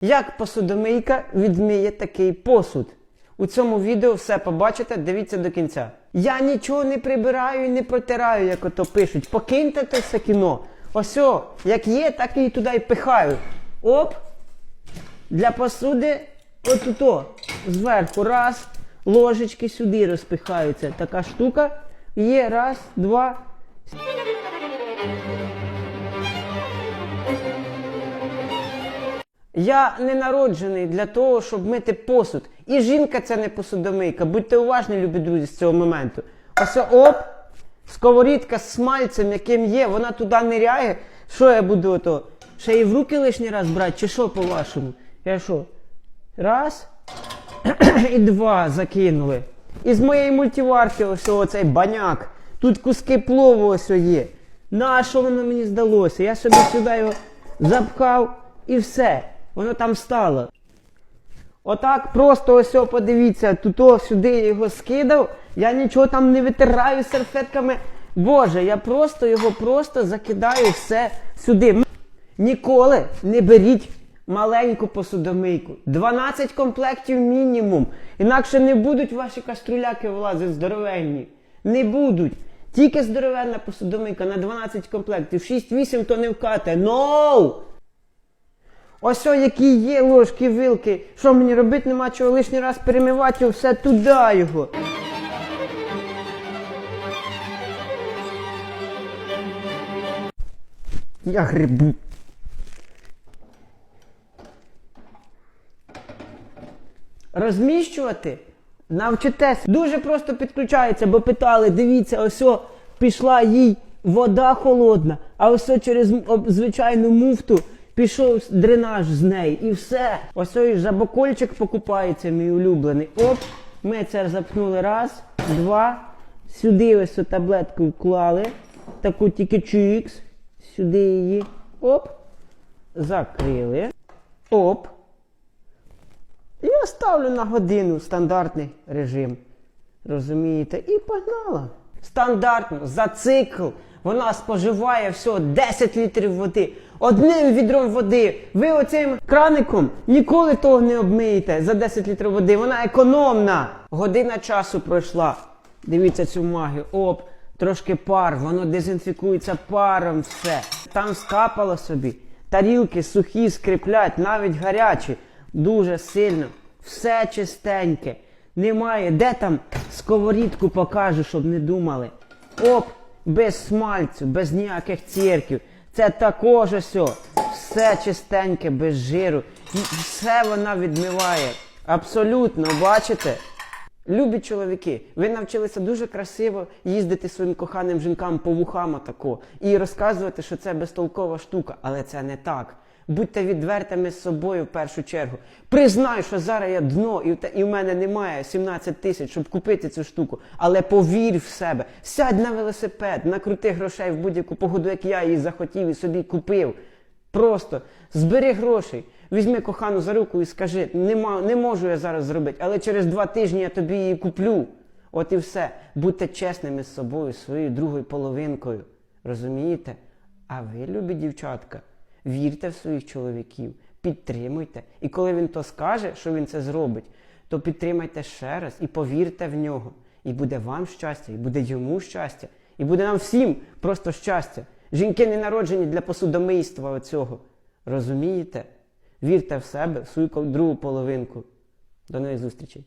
Як посудомийка відмиє такий посуд? У цьому відео все побачите, дивіться до кінця. Я нічого не прибираю і не протираю, як ото пишуть. Покиньте те все кіно. Ось, о, як є, так і туди й пихаю. Оп! Для посуди отуто. Зверху раз, ложечки сюди розпихаються. Така штука. Є раз, два. Я не народжений для того, щоб мити посуд. І жінка це не посудомийка. Будьте уважні, любі друзі, з цього моменту. Ось оп, сковорідка з смальцем, яким є, вона туди ниряє. Що я буду ото? Ще її в руки лишній раз брати, чи що по-вашому? Я що? Раз і два закинули. І з моєї мультиварки ось оцей баняк. Тут куски плову ось є. На що воно мені здалося? Я собі сюди його запхав і все. Воно там стало. Отак просто ось подивіться, тут сюди я його скидав. Я нічого там не витираю серфетками. Боже, я просто його просто закидаю все сюди. Ніколи не беріть маленьку посудомийку. 12 комплектів мінімум. Інакше не будуть ваші каструляки влазити здоровенні. Не будуть. Тільки здоровенна посудомийка на 12 комплектів. 6-8 то не вкате. No! Ось о, які є ложки, вилки. Що мені робити, нема чого лишній раз перемивати його, все туди його. Я грибу. Розміщувати навчитеся. Дуже просто підключається, бо питали, дивіться, ось о, пішла їй вода холодна, а ось о, через звичайну муфту пішов дренаж з неї і все. Ось ось жабокольчик покупається, мій улюблений. Оп, ми це запхнули раз, два. Сюди ось таблетку вклали. Таку тільки чікс. Сюди її. Оп. Закрили. Оп. І я ставлю на годину стандартний режим. Розумієте? І погнала. Стандартно, за цикл. Вона споживає всього 10 літрів води. Одним відром води. Ви оцим краником ніколи того не обмиєте за 10 літрів води. Вона економна. Година часу пройшла. Дивіться цю магію. Оп, трошки пар, воно дезінфікується паром, все. Там скапало собі. Тарілки сухі, скріплять, навіть гарячі. Дуже сильно. Все чистеньке. Немає. Де там сковорідку покажу, щоб не думали. Оп, без смальцю, без ніяких цірків. Це також ось. Все чистеньке, без жиру. Все вона відмиває. Абсолютно, бачите? Любі чоловіки, ви навчилися дуже красиво їздити своїм коханим жінкам по вухам отако і розказувати, що це безтолкова штука, але це не так. Будьте відвертими з собою в першу чергу. Признай, що зараз я дно, і в мене немає 17 тисяч, щоб купити цю штуку. Але повір в себе. Сядь на велосипед, накрути грошей в будь-яку погоду, як я її захотів і собі купив. Просто збери грошей, візьми кохану за руку і скажи, Нема, не можу я зараз зробити, але через два тижні я тобі її куплю. От і все. Будьте чесними з собою, своєю другою половинкою. Розумієте? А ви, любі дівчатка, вірте в своїх чоловіків, підтримуйте. І коли він то скаже, що він це зробить, то підтримайте ще раз і повірте в нього. І буде вам щастя, і буде йому щастя, і буде нам всім просто щастя. Жінки не народжені для посудомийства оцього. Розумієте? Вірте в себе, в свою другу половинку. До нових зустрічей.